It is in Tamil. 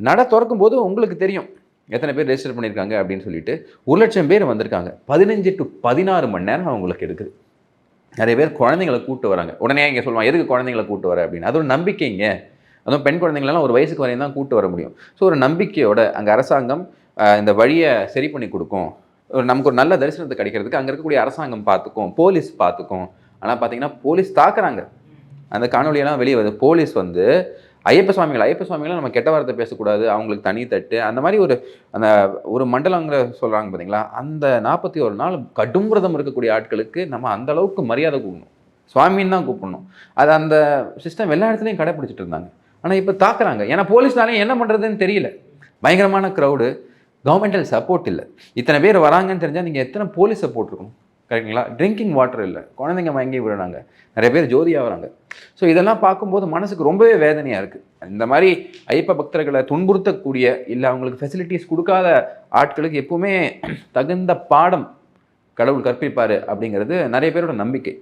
நட திறக்கும் போது உங்களுக்கு தெரியும் எத்தனை பேர் ரெஜிஸ்டர் பண்ணியிருக்காங்க அப்படின்னு சொல்லிட்டு ஒரு லட்சம் பேர் வந்திருக்காங்க. பதினஞ்சு டு பதினாறு மணி நேரம் அவங்களுக்கு இருக்குது நிறைய பேர் குழந்தைங்களை கூட்டு வராங்க. உடனே இங்கே சொல்லுவாங்க எதுக்கு குழந்தைங்களை கூட்டு வர? அப்படின்னு. அது ஒரு நம்பிக்கைங்க அதுவும் பெண் குழந்தைங்களெல்லாம் ஒரு வயசுக்கு வரையும் தான் கூட்டு வர முடியும். ஸோ ஒரு நம்பிக்கையோட அங்கே அரசாங்கம் இந்த வழியை சரி பண்ணி கொடுக்கும். ஒரு நமக்கு ஒரு நல்ல தரிசனத்தை கிடைக்கிறதுக்கு அங்கே இருக்கக்கூடிய அரசாங்கம் பார்த்துக்கும் போலீஸ் பார்த்துக்கும். ஆனால் பார்த்தீங்கன்னா போலீஸ் தாக்குறாங்க. அந்த காணொலியெல்லாம் வெளியே வருது. போலீஸ் வந்து ஐயப்ப சுவாமிகள் ஐயப்ப சுவாமிகளை நம்ம கெட்ட வார்த்தை பேசக்கூடாது அவங்களுக்கு தனி தட்டு அந்த மாதிரி ஒரு அந்த ஒரு மண்டலங்கிற சொல்கிறாங்க பார்த்தீங்களா அந்த நாற்பத்தி ஒரு நாள் கடும் விரதம் இருக்கக்கூடிய ஆட்களுக்கு நம்ம அந்த அளவுக்கு மரியாதை கூப்பிடணும் சுவாமின்னு தான் கூப்பிடணும். அது அந்த சிஸ்டம் எல்லா இடத்துலையும் கடைப்பிடிச்சிட்டு இருந்தாங்க. ஆனால் இப்போ தாக்குறாங்க. ஏன்னா போலீஸ்னாலே என்ன பண்ணுறதுன்னு தெரியல. பயங்கரமான க்ரௌடு கவர்மெண்டல் சப்போர்ட் இல்லை. இத்தனை பேர் வராங்கன்னு தெரிஞ்சால் நீங்கள் எத்தனை போலீஸ் சப்போர்ட் இருக்கணும் கரெக்டுங்களா ட்ரிங்கிங் வாட்டர் இல்லை. குழந்தைங்க வாங்கி விடுறாங்க நிறைய பேர் ஜோதி வராங்க ஸோ இதெல்லாம் பார்க்கும்போது மனசுக்கு ரொம்பவே வேதனையாக இருக்குது இந்த மாதிரி ஐயப்ப பக்தர்களை துன்புறுத்தக்கூடிய இல்லை அவங்களுக்கு ஃபெசிலிட்டிஸ் கொடுக்காத ஆட்களுக்கு எப்பவுமே தகுந்த பாடம் கடவுள் கற்பிப்பார் அப்படிங்கிறது நிறைய பேரோட நம்பிக்கை.